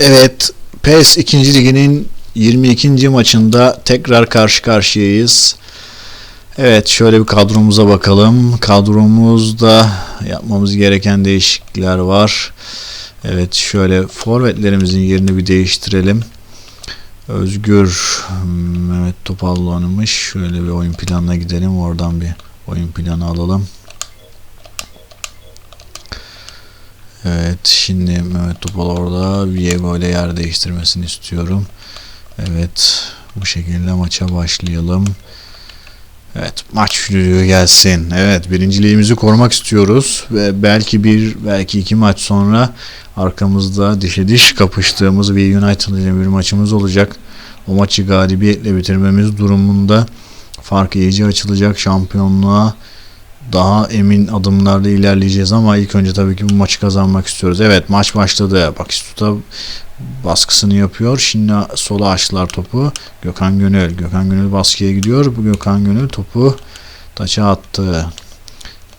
Evet, PES 2. Ligi'nin 22. maçında tekrar karşı karşıyayız. Evet, şöyle bir kadromuza bakalım. Kadromuzda yapmamız gereken değişiklikler var. Evet, şöyle forvetlerimizin yerini bir değiştirelim. Özgür Mehmet Topallı oynamış. Şöyle bir oyun planına gidelim. Oradan bir oyun planı alalım. Evet şimdi Mehmet Topal orada Viego ile yer değiştirmesini istiyorum. Evet bu şekilde maça başlayalım. Evet maç düdüğü gelsin. Evet birinciliğimizi korumak istiyoruz ve belki bir belki iki maç sonra arkamızda dişe diş kapıştığımız bir United ile bir maçımız olacak. O maçı galibiyetle bitirmemiz durumunda fark iyice açılacak şampiyonluğa daha emin adımlarla ilerleyeceğiz ama ilk önce tabii ki bu maçı kazanmak istiyoruz. Evet maç başladı. Bakistuta baskısını yapıyor. Şimdi sola açtılar topu. Gökhan Gönül. Gökhan Gönül baskıya gidiyor. Bu Gökhan Gönül topu taça attı.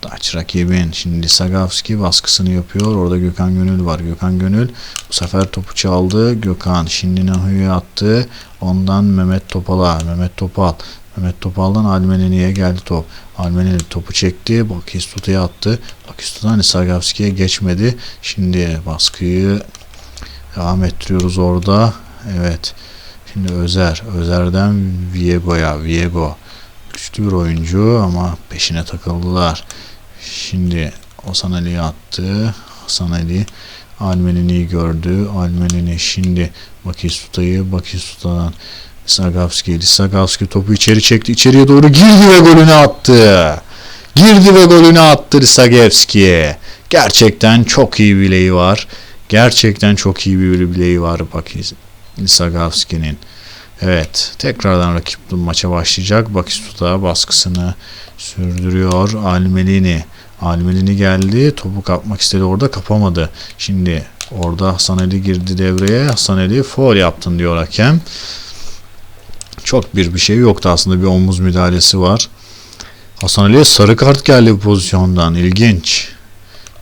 Taç rakibin. Şimdi Sagavski baskısını yapıyor. Orada Gökhan Gönül var. Gökhan Gönül bu sefer topu çaldı. Gökhan şimdi Nahu'ya attı. Ondan Mehmet Topal'a. Mehmet Topal. Mehmet Topal'dan Almenini'ye geldi top. Almenini topu çekti. Bakistuta'ya attı. Bakistuta hani Sagavski'ye geçmedi. Şimdi baskıyı devam ettiriyoruz orada. Evet. Şimdi Özer. Özer'den Viego'ya. Viego. Güçlü bir oyuncu ama peşine takıldılar. Şimdi Hasan Ali attı. Hasan Ali Almenini'yi gördü. Almenini şimdi Bakistuta'yı Bakistuta'dan Sagavski. Sagavski topu içeri çekti. İçeriye doğru girdi ve golünü attı. Girdi ve golünü attı Sagavski'ye. Gerçekten çok iyi bileği var. Gerçekten çok iyi bir bileği var Bakis Sagavski'nin. Evet, tekrardan rakip maça başlayacak. Bakistuta baskısını sürdürüyor. Almelini. Almelini geldi. Topu kapmak istedi orada kapamadı. Şimdi orada Hasan Ali girdi devreye. Hasan Ali foul yaptın diyor hakem çok bir bir şey yoktu aslında bir omuz müdahalesi var. Hasan Ali'ye sarı kart geldi bu pozisyondan. İlginç.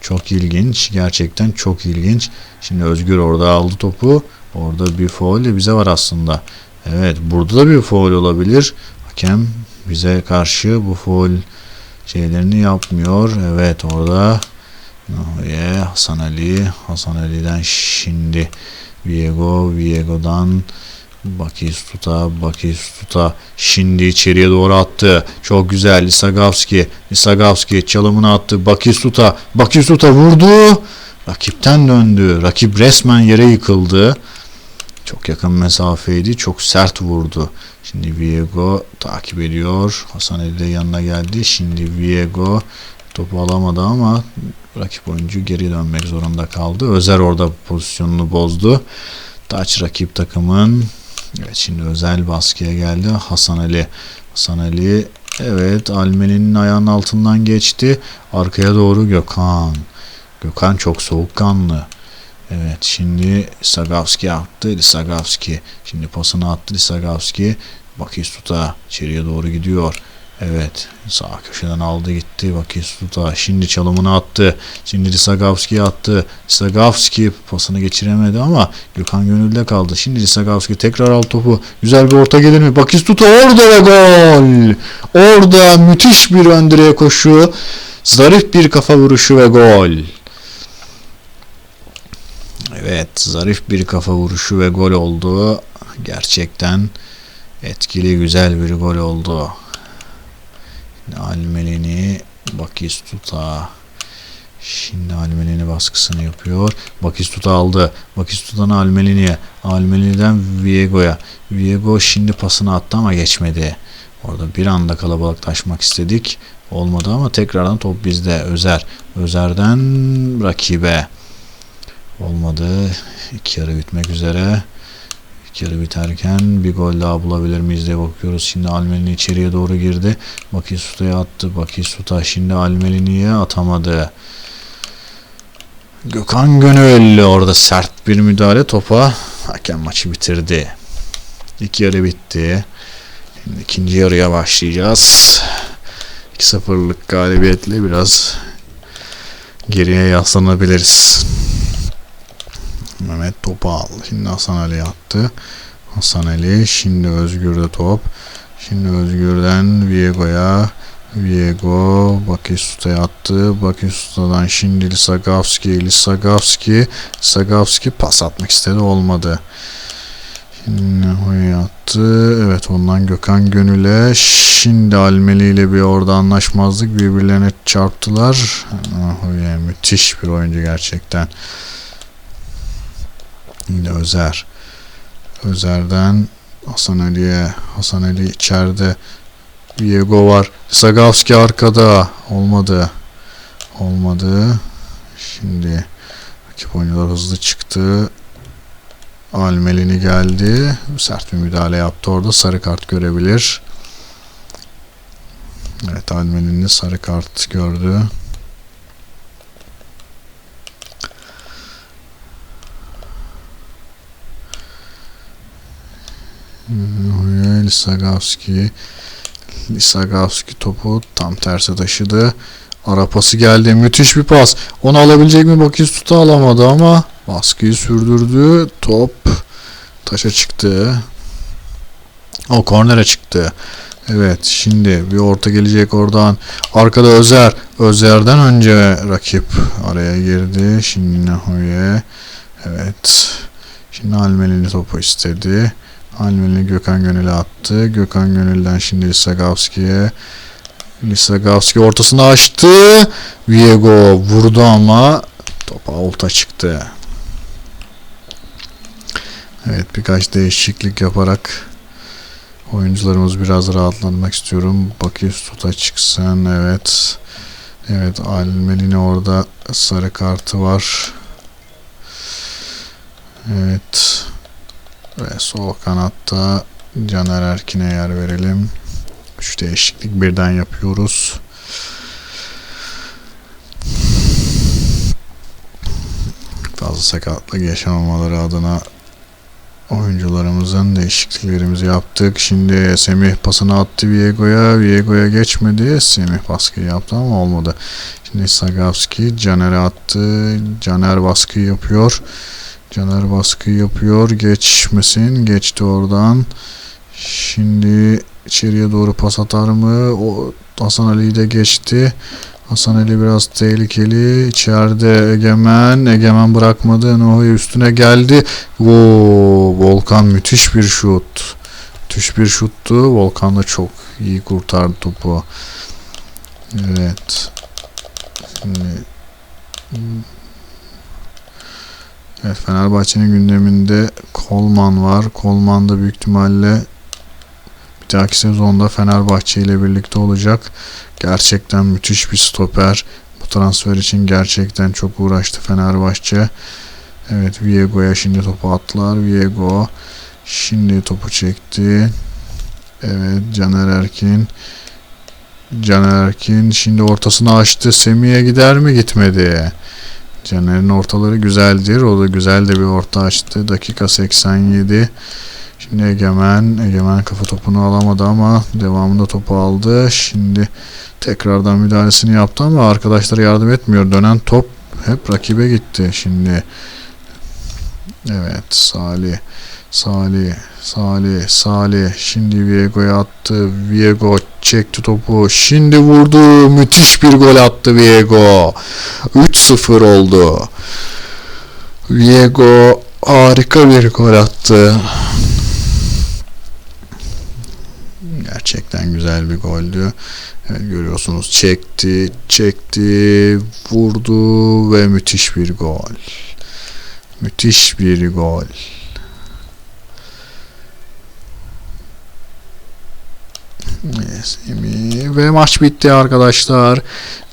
Çok ilginç. Gerçekten çok ilginç. Şimdi Özgür orada aldı topu. Orada bir foul bize var aslında. Evet burada da bir foul olabilir. Hakem bize karşı bu foul şeylerini yapmıyor. Evet orada Noye, Hasan Ali. Hasan Ali'den şimdi Viego. Viego'dan Bakistuta, Bakistuta şimdi içeriye doğru attı. Çok güzel Lisagavski, Lisagavski çalımını attı. Bakistuta, Bakistuta vurdu. Rakipten döndü. Rakip resmen yere yıkıldı. Çok yakın mesafeydi. Çok sert vurdu. Şimdi Viego takip ediyor. Hasan Ali de yanına geldi. Şimdi Viego topu alamadı ama rakip oyuncu geri dönmek zorunda kaldı. Özer orada pozisyonunu bozdu. Taç rakip takımın Evet şimdi özel baskıya geldi. Hasan Ali. Hasan Ali evet Almeli'nin ayağının altından geçti. Arkaya doğru Gökhan. Gökhan çok soğukkanlı. Evet şimdi Sagavski attı. Sagavski şimdi pasını attı Sagavski. Bakistuta içeriye doğru gidiyor. Evet sağ köşeden aldı gitti Bakistuta şimdi çalımını attı şimdi Lisagavski attı. Lisagavski pasını geçiremedi ama Gökhan Gönül'de kaldı. Şimdi Lisagavski tekrar al topu. Güzel bir orta gelir mi? Bakistuta orada ve gol! Orada müthiş bir ön direğe koşu zarif bir kafa vuruşu ve gol. Evet zarif bir kafa vuruşu ve gol oldu. Gerçekten etkili güzel bir gol oldu Almelini Bakistuta Şimdi Almelini baskısını yapıyor. Bakistuta aldı. Bakistuta'dan Almelini'ye. Almelini'den Viego'ya. Viego şimdi pasını attı ama geçmedi. Orada bir anda kalabalıklaşmak istedik. Olmadı ama tekrardan top bizde. Özer. Özer'den rakibe. Olmadı. İki yarı bitmek üzere yarı biterken bir gol daha bulabilir miyiz diye bakıyoruz. Şimdi Almelini içeriye doğru girdi. Bakisuta'ya attı. Bakisuta şimdi Almelini'ye atamadı. Gökhan Gönül orada sert bir müdahale topa. Hakem maçı bitirdi. İlk yarı bitti. Şimdi ikinci yarıya başlayacağız. 2-0'lık galibiyetle biraz geriye yaslanabiliriz. Mehmet topu aldı. Şimdi Hasan Ali attı. Hasan Ali. Şimdi Özgür'de top. Şimdi Özgür'den Viego'ya. Viego Bakistuta'ya attı. Bakistuta'dan şimdi Lisagavski. Lisagavski. Lisagavski pas atmak istedi. Olmadı. Şimdi Hoya attı. Evet ondan Gökhan Gönül'e. Şimdi Almeli ile bir orada anlaşmazlık. Birbirlerine çarptılar. Hoya müthiş bir oyuncu gerçekten. Şimdi Özer. Özer'den Hasan Ali'ye. Hasan Ali içeride. Viego var. Sagavski arkada. Olmadı. Olmadı. Şimdi rakip oyuncular hızlı çıktı. Almelini geldi. Sert bir müdahale yaptı orada. Sarı kart görebilir. Evet Almelini sarı kart gördü. Lisagavski Lisagavski topu tam terse taşıdı. Ara pası geldi. Müthiş bir pas. Onu alabilecek mi? Bakistuta alamadı ama baskıyı sürdürdü. Top taşa çıktı. O kornere çıktı. Evet şimdi bir orta gelecek oradan. Arkada Özer. Özer'den önce rakip araya girdi. Şimdi Nahoye. Evet. Şimdi Almelini topu istedi. Almeli Gökhan Gönül'e attı. Gökhan Gönül'den şimdi Lisagavski'ye. Lisagavski ortasını açtı. Viego vurdu ama topa olta çıktı. Evet birkaç değişiklik yaparak oyuncularımız biraz rahatlamak istiyorum. Bakıyoruz çıksın. Evet. Evet Almelini orada sarı kartı var. Evet. Ve sol kanatta Caner Erkin'e yer verelim. Üç değişiklik birden yapıyoruz. Fazla sakatlık yaşamamaları adına oyuncularımızın değişikliklerimizi yaptık. Şimdi Semih pasını attı Viego'ya. Viego'ya geçmedi. Semih baskı yaptı ama olmadı. Şimdi Sagavski Caner'e attı. Caner baskı yapıyor. Caner baskı yapıyor. Geçmesin. Geçti oradan. Şimdi içeriye doğru pas atar mı? O Hasan Ali de geçti. Hasan Ali biraz tehlikeli. İçeride Egemen. Egemen bırakmadı. Nohya üstüne geldi. Oo, Volkan müthiş bir şut. Müthiş bir şuttu. Volkan da çok iyi kurtardı topu. Evet. Şimdi Evet Fenerbahçe'nin gündeminde Kolman var. Kolman da büyük ihtimalle bir dahaki sezonda Fenerbahçe ile birlikte olacak. Gerçekten müthiş bir stoper. Bu transfer için gerçekten çok uğraştı Fenerbahçe. Evet Viego'ya şimdi topu attılar. Viego şimdi topu çekti. Evet Caner Erkin. Caner Erkin şimdi ortasını açtı. Semih'e gider mi? Gitmedi. Caner'in ortaları güzeldir. O da güzel de bir orta açtı. Dakika 87. Şimdi Egemen. Egemen kafa topunu alamadı ama devamında topu aldı. Şimdi tekrardan müdahalesini yaptı ama arkadaşları yardım etmiyor. Dönen top hep rakibe gitti. Şimdi evet Salih Salih Salih Salih şimdi Viego'ya attı. Viego çekti topu. Şimdi vurdu. Müthiş bir gol attı Viego. 3-0 oldu. Viego harika bir gol attı. Gerçekten güzel bir goldü. Evet, görüyorsunuz çekti, çekti, vurdu ve müthiş bir gol. Müthiş bir gol. Ve maç bitti arkadaşlar.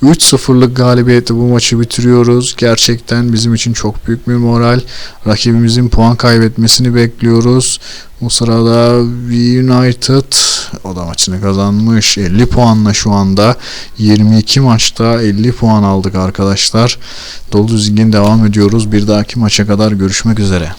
3-0'lık galibiyetle bu maçı bitiriyoruz. Gerçekten bizim için çok büyük bir moral. Rakibimizin puan kaybetmesini bekliyoruz. Bu sırada United o da maçını kazanmış. 50 puanla şu anda 22 maçta 50 puan aldık arkadaşlar. Dolu düzgün devam ediyoruz. Bir dahaki maça kadar görüşmek üzere.